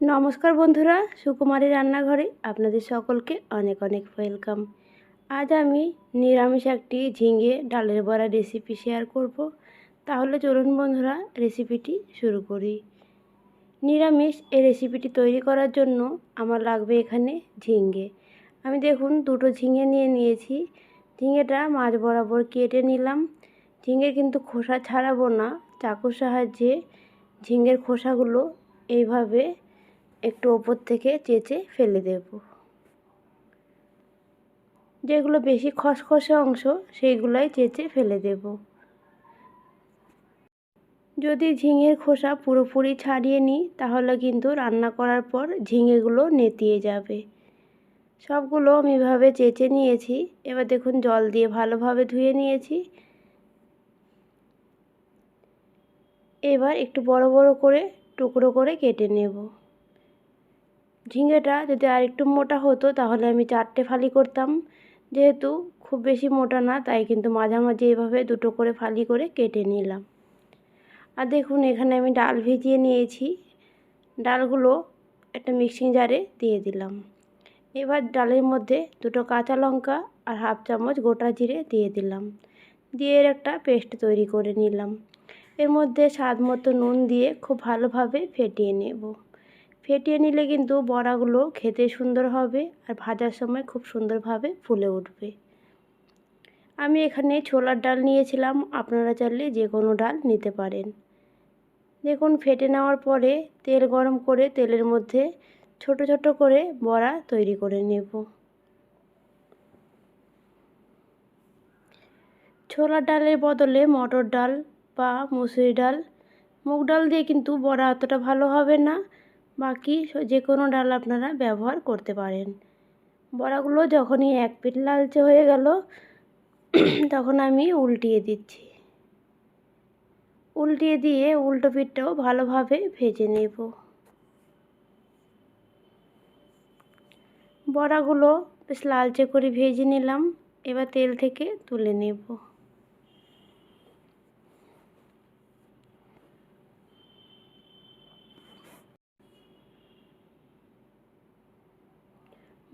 নমস্কার বন্ধুরা, সুকুমারী রান্নাঘরে আপনাদের সকলকে অনেক অনেক ওয়েলকাম। আজ আমি নিরামিষ একটি ঝিঙে ডালের বড়া রেসিপি শেয়ার করব। তাহলে চলুন বন্ধুরা, রেসিপিটি শুরু করি। নিরামিষ এই রেসিপিটি তৈরি করার জন্য আমার লাগবে এখানে ঝিঙে। আমি দেখুন, দুটো ঝিঙে নিয়ে নিয়েছি। ঝিঙেটা মাছ বরাবর কেটে নিলাম। ঝিঙে কিন্তু খোসা ছাড়াবো না, চাকুর সাহায্যে ঝিঙের খোসাগুলো এইভাবে একটু ওপর থেকে চেঁচে ফেলে দেব। যেগুলো বেশি খসখসে অংশ, সেইগুলোই চেঁচে ফেলে দেব। যদি ঝিঙের খোসা পুরোপুরি ছাড়িয়ে নিই, তাহলে কিন্তু রান্না করার পর ঝিঙেগুলো নেতিয়ে যাবে। সবগুলো আমি এভাবে চেঁচে নিয়েছি। এবার দেখুন, জল দিয়ে ভালোভাবে ধুয়ে নিয়েছি। এবার একটু বড় বড় করে, টুকরো করে কেটে নেব। ঝিঙেটা যদি আর একটু মোটা হতো, তাহলে আমি চারটে ফালি করতাম। যেহেতু খুব বেশি মোটা না, তাই কিন্তু মাঝামাঝি এভাবে দুটো করে ফালি করে কেটে নিলাম। আর দেখুন, এখানে আমি ডাল ভিজিয়ে নিয়েছি। ডালগুলো একটা মিক্সিং জারে দিয়ে দিলাম। এবার ডালের মধ্যে দুটো কাঁচা লঙ্কা আর হাফ চামচ গোটা জিরে দিয়ে দিলাম। দিয়ে এর একটা পেস্ট তৈরি করে নিলাম। এর মধ্যে স্বাদ মতো নুন দিয়ে খুব ভালোভাবে ফেটিয়ে নেব। ফেটিয়ে নিলে কিন্তু বড়াগুলো খেতে সুন্দর হবে আর ভাজার সময় খুব সুন্দরভাবে ফুলে উঠবে। আমি এখানে ছোলার ডাল নিয়েছিলাম, আপনারা চাইলে যে কোনো ডাল নিতে পারেন। দেখুন, ফেটে নেওয়ার পরে তেল গরম করে তেলের মধ্যে ছোট ছোট করে বড়া তৈরি করে নেব। ছোলার ডালের বদলে মটর ডাল বা মুসুরি ডাল, মুগ ডাল দিয়ে কিন্তু বড়া অতটা ভালো হবে না। বাকি যে কোনো ডাল আপনারা ব্যবহার করতে পারেন। বড়াগুলো যখনই এক পিঠ লালচে হয়ে গেল, তখন আমি উল্টিয়ে দিচ্ছি। উল্টিয়ে দিয়ে উল্টো পিঠটাও ভালোভাবে ভেজে নেব। বড়াগুলো বেশ লালচে করে ভেজে নিলাম, এবার তেল থেকে তুলে নেব।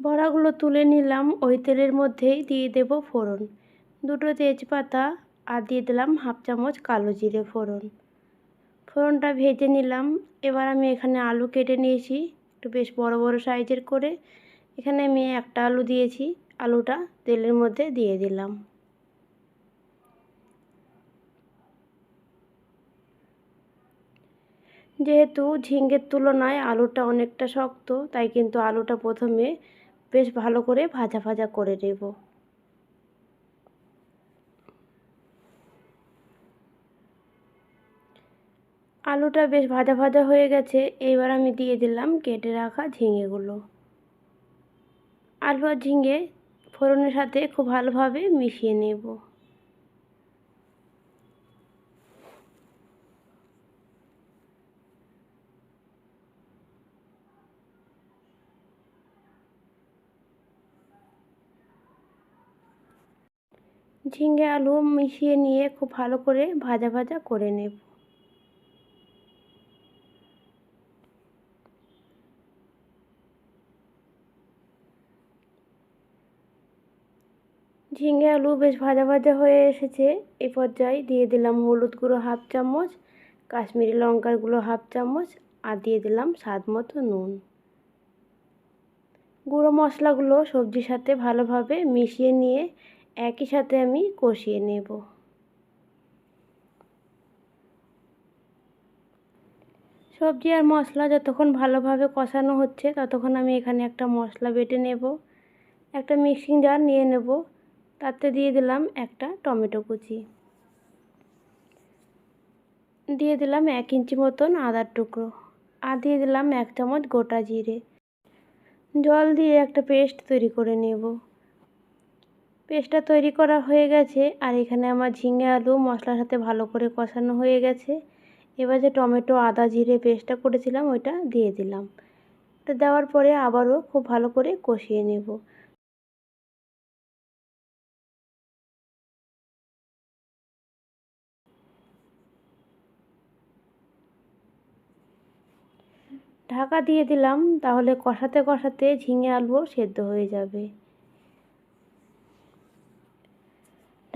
বড়াগুলো তুলে নিলাম, ওই তেলের মধ্যেই দিয়ে দেব ফোড়ন। দুটো তেজপাতা আর দিয়ে দিলাম হাফ চামচ কালো জিরে ফোড়ন। ফোড়নটা ভেজে নিলাম। এবার আমি এখানে আলু কেটে নিয়েছি, একটু বেশ বড় বড় সাইজের করে। এখানে আমি একটা আলু দিয়েছি, আলুটা তেলের মধ্যে দিয়ে দিলাম। যেহেতু ঝিঙ্গের তুলনায় আলুটা অনেকটা শক্ত, তাই কিন্তু আলুটা প্রথমে বেশ ভালো করে ভাজা ভাজা করে নেব। আলুটা বেশ ভাজা ভাজা হয়ে গেছে, এবার আমি দিয়ে দিলাম কেটে রাখা ঝিঙেগুলো। আলু আর ঝিঙে ফোড়নের সাথে খুব ভালোভাবে মিশিয়ে নেব। ঝিঙ্গে আলু মিশিয়ে নিয়ে খুব ভালো করে ভাজা ভাজা করে নেব। ঝিঙ্গে আলু বেশ ভাজা ভাজা হয়ে এসেছে। এই পর্যায়ে দিয়ে দিলাম হলুদ গুঁড়ো হাফ চামচ, কাশ্মীরি লঙ্কার গুঁড়ো হাফ চামচ আর দিয়ে দিলাম স্বাদ মতো নুন। গুঁড়ো মশলাগুলো সবজির সাথে ভালোভাবে মিশিয়ে নিয়ে একই সাথে আমি কষিয়ে নেব। সবজি আর মশলা যতক্ষণ ভালোভাবে কষানো হচ্ছে, ততক্ষণ আমি এখানে একটা মশলা বেটে নেব। একটা মিক্সিং জার নিয়ে নেব। তাতে দিয়ে দিলাম একটা টমেটো কুচি। দিয়ে দিলাম এক ইঞ্চি মতন আদার টুকরো আর দিয়ে দিলাম এক চামচ গোটা জিরে। জল দিয়ে একটা পেস্ট তৈরি করে নেব। পেস্টটা তৈরি করা হয়ে গেছে আর এখানে আমার ঝিঙে আলু মশলার সাথে ভালো করে কষানো হয়ে গেছে। এবার যে টমেটো, আদা, জিরে পেস্টটা করেছিলাম ওইটা দিয়ে দিলাম। এটা দেওয়ার পরে আবারও খুব ভালো করে কষিয়ে নেব। ঢাকা দিয়ে দিলাম, তাহলে কষাতে কষাতে ঝিঙে আলুও সেদ্ধ হয়ে যাবে।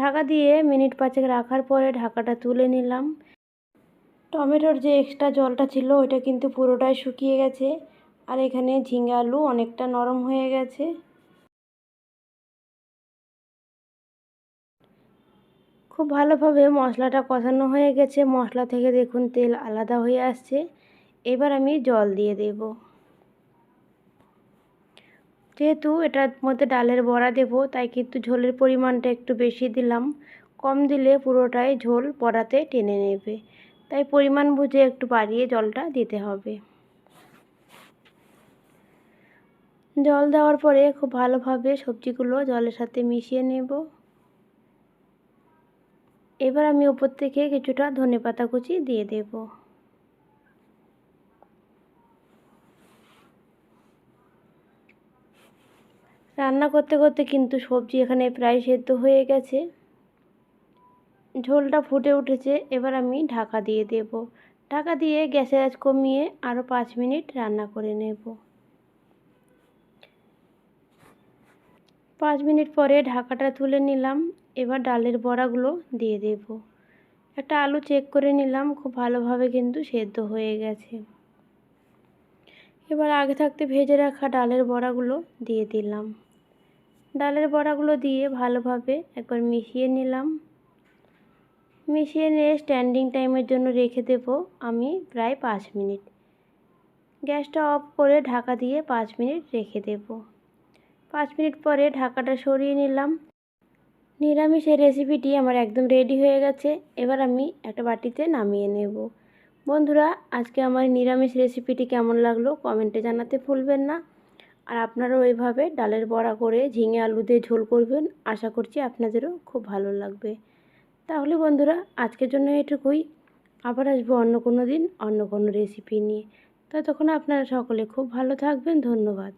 ঢাকা দিয়ে মিনিট পাঁচেক রাখার পরে ঢাকাটা তুলে নিলাম। টমেটোর যে এক্সট্রা জলটা ছিল, ওইটা কিন্তু পুরোটাই শুকিয়ে গেছে। আর এখানে ঝিঙে আলু অনেকটা নরম হয়ে গেছে। খুব ভালোভাবে মশলাটা কষানো হয়ে গেছে। মশলা থেকে দেখুন তেল আলাদা হয়ে আসছে। এবার আমি জল দিয়ে দেব। যেহেতু এটার মধ্যে ডালের বড়া দেব, তাই কিন্তু ঝোলের পরিমাণটা একটু বেশি দিলাম। কম দিলে পুরোটাই ঝোল বড়াতে টেনে নেবে। তাই পরিমাণ বুঝে একটু বাড়িয়ে জলটা দিতে হবে। জল দেওয়ার পরে খুব ভালোভাবে সবজিগুলো জলের সাথে মিশিয়ে নেব। এবার আমি উপর থেকে কিছুটা ধনে পাতা কুচি দিয়ে দেব। রান্না করতে করতে কিন্তু সবজি এখানে প্রায় সেদ্ধ হয়ে গেছে। ঝোলটা ফুটে উঠেছে, এবার আমি ঢাকা দিয়ে দেব। ঢাকা দিয়ে গ্যাসের আঁচ কমিয়ে আরও পাঁচ মিনিট রান্না করে নেব। পাঁচ মিনিট পরে ঢাকাটা তুলে নিলাম, এবার ডালের বড়াগুলো দিয়ে দেব। একটা আলু চেক করে নিলাম, খুব ভালোভাবে কিন্তু সেদ্ধ হয়ে গেছে। এবার আগে থাকতে ভেজে রাখা ডালের বড়াগুলো দিয়ে দিলাম। ডালের বড়াগুলো দিয়ে ভালোভাবে একবার মিশিয়ে নিলাম। মিশিয়ে নিয়ে স্ট্যান্ডিং টাইমের জন্য রেখে দেব আমি প্রায় পাঁচ মিনিট। গ্যাসটা অফ করে ঢাকা দিয়ে পাঁচ মিনিট রেখে দেব। পাঁচ মিনিট পরে ঢাকাটা সরিয়ে নিলাম। নিরামিষ এই রেসিপিটি আমার একদম রেডি হয়ে গেছে। এবার আমি একটা বাটিতে নামিয়ে নেব। বন্ধুরা, আজকে আমার নিরামিষ রেসিপিটি কেমন লাগল কমেন্টে জানাতে ভুলবেন না। আর আপনারাও এইভাবে ডালের বড়া করে ঝিঙে আলু দিয়ে ঝোল করবেন। আশা করছি আপনাদেরও খুব ভালো লাগবে। তাহলে বন্ধুরা, আজকের জন্য এটুকুই। আবার আসব অন্য কোনো দিন, অন্য কোনো রেসিপি নিয়ে। ততক্ষণ আপনারা সকলে খুব ভালো থাকবেন। ধন্যবাদ।